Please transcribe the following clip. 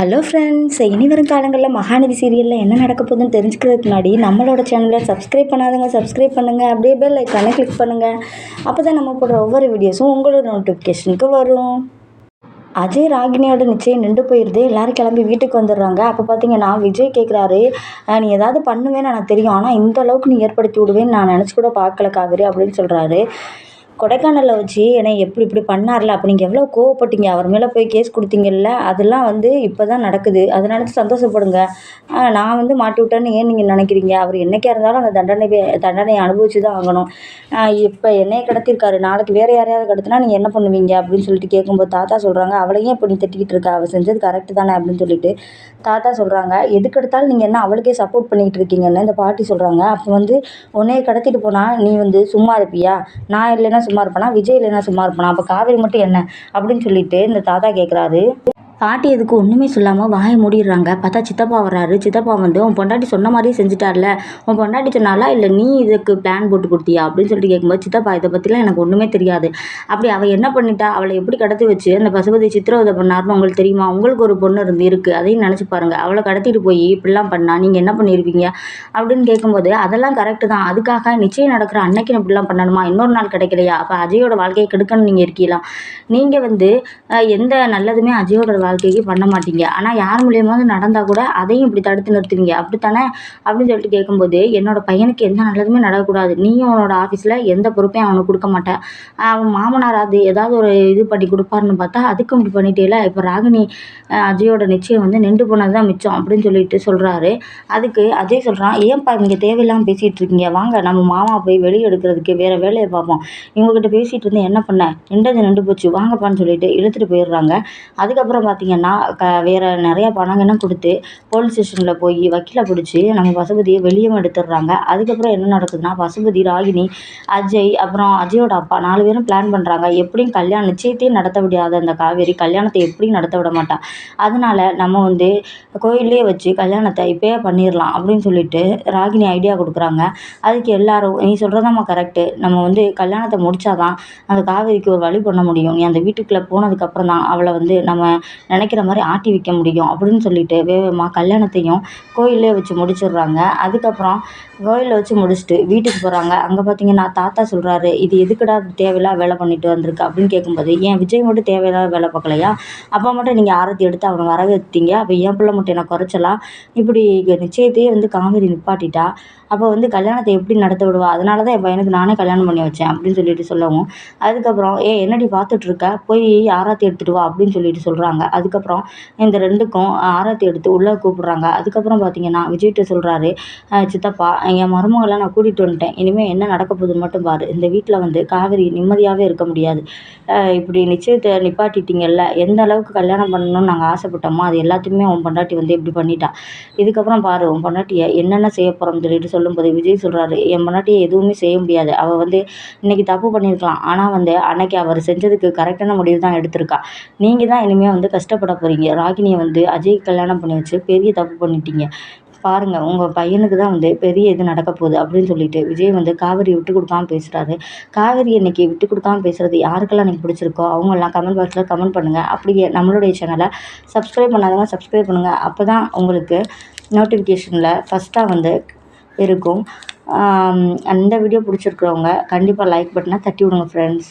Hello friends இனி வரும் காலங்களில் மகாநதி சீரியலில் என்ன நடக்க போகுதுன்னு தெரிஞ்சுக்கிறதுக்கு முன்னாடி நம்மளோட சேனலை சப்ஸ்கிரைப் பண்ணாதவங்க சப்ஸ்கிரைப் பண்ணுங்கள் அப்படியே பெல் ஐக்கானை கிளிக் பண்ணுங்கள் அப்போ தான் நம்ம போடுற ஒவ்வொரு வீடியோஸும் உங்களோட நோட்டிஃபிகேஷனுக்கு வரும். அஜய் ராகினியோட நிச்சயம் நின்று போயிடுது எல்லோரும் கிளம்பி வீட்டுக்கு வந்துடுறாங்க. அப்போ பார்த்தீங்கன்னா விஜய் கேட்குறாரு நீ ஏதாவது பண்ணுவேன்னு எனக்கு தெரியும். ஆனால் இந்த அளவுக்கு நீ ஏற்படுத்தி விடுவேன்னு நான் நினச்சி கூட பார்க்கல காவிரி அப்படின்னு சொல்கிறாரு கொடைக்கானலில் வச்சு என்னை எப்படி இப்படி பண்ணார்ல அப்போ நீங்கள் எவ்வளோ கோவப்பட்டீங்க? அவர் மேலே போய் கேஸ் கொடுத்தீங்கல்ல? அதெல்லாம் வந்து இப்போ தான் நடக்குது. அதை நினச்சி சந்தோஷப்படுங்க. நான் வந்து மாட்டி விட்டேன்னு ஏன் நீங்கள் நினைக்கிறீங்க? அவர் என்றைக்கா இருந்தாலும் அந்த தண்டனை தண்டனையை அனுபவிச்சு தான் ஆகணும் இப்போ என்னையை கடத்திருக்காரு. நாளைக்கு வேறு யாரையாவது கடத்தினா நீங்கள் என்ன பண்ணுவீங்க? அப்படின்னு சொல்லிட்டு கேட்கும்போது தாத்தா சொல்கிறாங்க அவளையும் இப்போ நீ திட்டிக்கிட்டு இருக்கா? அவள் செஞ்சது கரெக்டு தானே? அப்படின்னு சொல்லிட்டு தாத்தா சொல்கிறாங்க எதுக்கு எடுத்தாலும் நீங்கள் என்ன அவளுக்கே சப்போர்ட் பண்ணிகிட்டு இருக்கீங்கன்னு? இந்த பாட்டி சொல்கிறாங்க அப்போ வந்து உன்னையே கடத்திட்டு போனால் நீ வந்து சும்மா இருப்பியா? நான் இல்லைன்னா சும்மா இருப்பானா? விஜய் இல்லைன்னா சும்மா இருப்பானா? அப்போ காவேரி மட்டும் என்ன? அப்படின்னு சொல்லிட்டு இந்த தாத்தா கேட்குறாரு பாட்டி எதுக்கு ஒன்றுமே சொல்லாமல் வாயை மூடிடுறாங்க. பார்த்தா சித்தப்பா வர்றாரு. சித்தப்பா வந்து உன் பொண்டாட்டி சொன்ன மாதிரியே செஞ்சுட்டார்ல. உன் பொண்டாட்டி சொன்னாலா இல்லை நீ இதுக்கு பிளான் போட்டு கொடுத்தியா? அப்படின்னு சொல்லிட்டு கேட்கும்போது சித்தப்பா இதை பற்றிலாம் எனக்கு ஒன்றுமே தெரியாது. அப்படி அவள் என்ன பண்ணிட்டா? அவளை எப்படி கடத்தி வச்சு அந்த பசுபதி சித்திரவதை பண்ணாருன்னு உங்களுக்கு தெரியுமா? உங்களுக்கு ஒரு பொண்ணு இருந்து இருக்குது அதையும் நினச்சி பாருங்கள் அவளை கடத்திட்டு போய் இப்படிலாம் பண்ணா நீங்கள் என்ன பண்ணியிருப்பீங்க அப்படின்னு கேட்கும்போது அதெல்லாம் கரெக்டு தான். அதுக்காக நிச்சயம் நடக்கிற அன்னைக்கு இப்படிலாம் பண்ணணுமா? இன்னொரு நாள் கிடைக்கலையா? அப்போ அஜயோட வாழ்க்கையை கெடுக்கணும் நீங்கள் இருக்கீங்களா? நீங்கள் வந்து எந்த நல்லதுமே அஜயோட வாழ்க்கைக்கு பண்ண மாட்டீங்க. ஆனால் யார் மூலியமாவது நடந்தால் கூட அதையும் இப்படி தடுத்து நிறுத்துவீங்க. அப்படித்தானே? அப்படின்னு சொல்லிட்டு கேட்கும்போது என்னோட பையனுக்கு எந்த நல்லதுமே நடக்கக்கூடாது. நீயும் அவனோட ஆஃபீஸில் எந்த பொறுப்பையும் அவனுக்கு கொடுக்க மாட்டேன் அவன் மாமனார் அது ஏதாவது ஒரு இது பண்ணி கொடுப்பாருன்னு பார்த்தா அதுக்கும் இப்படி பண்ணிட்டேல இப்போ ராகினி அஜயோட நிச்சயம் வந்து நின்று போனது தான் மிச்சம் அப்படின்னு சொல்லிட்டு சொல்கிறாரு அதுக்கு அஜய் சொல்கிறான் ஏன்ப்பா இங்கே தேவையில்லாமல் பேசிகிட்டு இருக்கீங்க? வாங்க நம்ம மாமா போய் வெளியே எடுக்கிறதுக்கு வேறு வேலையை பார்ப்போம். இவங்ககிட்ட பேசிகிட்டு இருந்து என்ன பண்ண? நின்றது நின்று போச்சு. வாங்கப்பான்னு சொல்லிட்டு இழுத்துட்டு போயிடுறாங்க. அதுக்கப்புறம் பார்த்தா பார்த்தீங்கன்னா க வேறு நிறையா பணங்கள்லாம் கொடுத்து போலீஸ் ஸ்டேஷனில் போய் வக்கீலை பிடிச்சி நம்ம பசுபதியை வெளியே எடுத்துடுறாங்க. அதுக்கப்புறம் என்ன நடக்குதுன்னா பசுபதி ராகினி அஜய் அப்புறம் அஜயோட அப்பா நாலு பேரும் பிளான் பண்ணுறாங்க எப்படியும் கல்யாண நிச்சயத்தையும் நடத்த முடியாத அந்த காவேரி கல்யாணத்தை எப்படியும் நடத்த விட மாட்டான் அதனால நம்ம வந்து கோயிலே வச்சு கல்யாணத்தை இப்போயே பண்ணிடலாம் அப்படின்னு சொல்லிட்டு ராகினி ஐடியா கொடுக்குறாங்க. அதுக்கு எல்லாரும் நீ சொல்கிறதாம்மா கரெக்டு நம்ம வந்து கல்யாணத்தை முடிச்சாதான் அந்த காவேரிக்கு ஒரு வழி பண்ண முடியும். நீ அந்த வீட்டுக்குள்ளே போனதுக்கப்புறம் தான் அவளை வந்து நம்ம நினைக்கிற மாதிரி ஆட்டி வைக்க முடியும் அப்படின்னு சொல்லிட்டு வேகமாக கல்யாணத்தையும் கோயிலே வச்சு முடிச்சிடுறாங்க. அதுக்கப்புறம் கோயிலில் வச்சு முடிச்சுட்டு வீட்டுக்கு போகிறாங்க அங்கே பார்த்தீங்கன்னா தாத்தா சொல்கிறாரு இது எதுக்குடா தேவையில்லாத வேலை பண்ணிட்டு வந்திருக்கு? அப்படின்னு கேட்கும்போது ஏன் விஜய் மட்டும் தேவையில்லாத வேலை பார்க்கலையா? அப்போ மட்டும் நீங்கள் ஆரத்தி எடுத்து அவனை வர வைத்தீங்க அப்போ என் பிள்ளை மட்டும் என்ன குறைச்சலாம் இப்படி நிச்சயத்தையே வந்து காவேரி நிப்பாட்டிட்டா. அப்போ வந்து கல்யாணத்தை எப்படி நடத்த விடுவா? அதனால தான் என் பையனுக்கு நானே கல்யாணம் பண்ணி வச்சேன் அப்படின்னு சொல்லிட்டு சொல்லவும். அதுக்கப்புறம் ஏ என்னடி பார்த்துட்ருக்க போய் ஆராத்தி எடுத்துகிட்டு வா அப்படின்னு சொல்லிட்டு சொல்கிறாங்க அதுக்கப்புறம் இந்த ரெண்டுக்கும் ஆராத்தி எடுத்து உள்ளே கூப்பிட்றாங்க. அதுக்கப்புறம் பார்த்தீங்கன்னா விஜய்கிட்ட சொல்கிறாரு சித்தப்பா என் மருமகளை நான் கூட்டிகிட்டு வந்துட்டேன். இனிமேல் என்ன நடக்க போகுதுன்னு மட்டும் பாரு. இந்த வீட்டில் வந்து காவேரி நிம்மதியாகவே இருக்க முடியாது. இப்படி நிச்சயத்தை நிப்பாட்டிட்டீங்கல்ல எந்த அளவுக்கு கல்யாணம் பண்ணணும்னு நாங்கள் ஆசைப்பட்டோமோ அது எல்லாத்தையுமே உன் பொண்டாட்டி வந்து இப்படி பண்ணிட்டா. இதுக்கப்புறம் பாரு உன் பொண்டாட்டியை என்னென்ன செய்ய போகிறோம்னு சொல்லிட்டு சொல்லும்போது விஜய் சொல்கிறாரு என் பொண்டாட்டியை எதுவுமே செய்ய முடியாது. அவள் வந்து இன்றைக்கி தப்பு பண்ணியிருக்கலாம் ஆனால் வந்து அன்னைக்கு அவர் செஞ்சதுக்கு கரெக்டான முடிவு தான் எடுத்திருக்கா. நீங்கள் தான் இனிமேல் வந்து கஷ்டப்பட போகிறீங்க ராகினியை வந்து அஜய் கல்யாணம் பண்ணி வச்சு பெரிய தப்பு பண்ணிட்டீங்க. பாருங்கள் உங்கள் பையனுக்கு தான் வந்து பெரிய இது நடக்க போகுது அப்படின்னு சொல்லிட்டு விஜய் வந்து காவேரி விட்டு கொடுக்காம பேசுகிறாரு காவேரி இன்னைக்கு விட்டு கொடுக்காம பேசுகிறது யாருக்கெல்லாம் எனக்கு பிடிச்சிருக்கோ? அவங்கெல்லாம் கமெண்ட் பாக்ஸில் கமெண்ட் பண்ணுங்கள் அப்படியே நம்மளுடைய சேனலை சப்ஸ்கிரைப் பண்ணாதவங்க சப்ஸ்கிரைப் பண்ணுங்கள் அப்போ தான் உங்களுக்கு நோட்டிஃபிகேஷனில் ஃபஸ்ட்டாக வந்து இருக்கும். அந்த வீடியோ பிடிச்சிருக்கிறவங்க கண்டிப்பாக லைக் பட்டனை தட்டி விடுங்க ஃப்ரெண்ட்ஸ்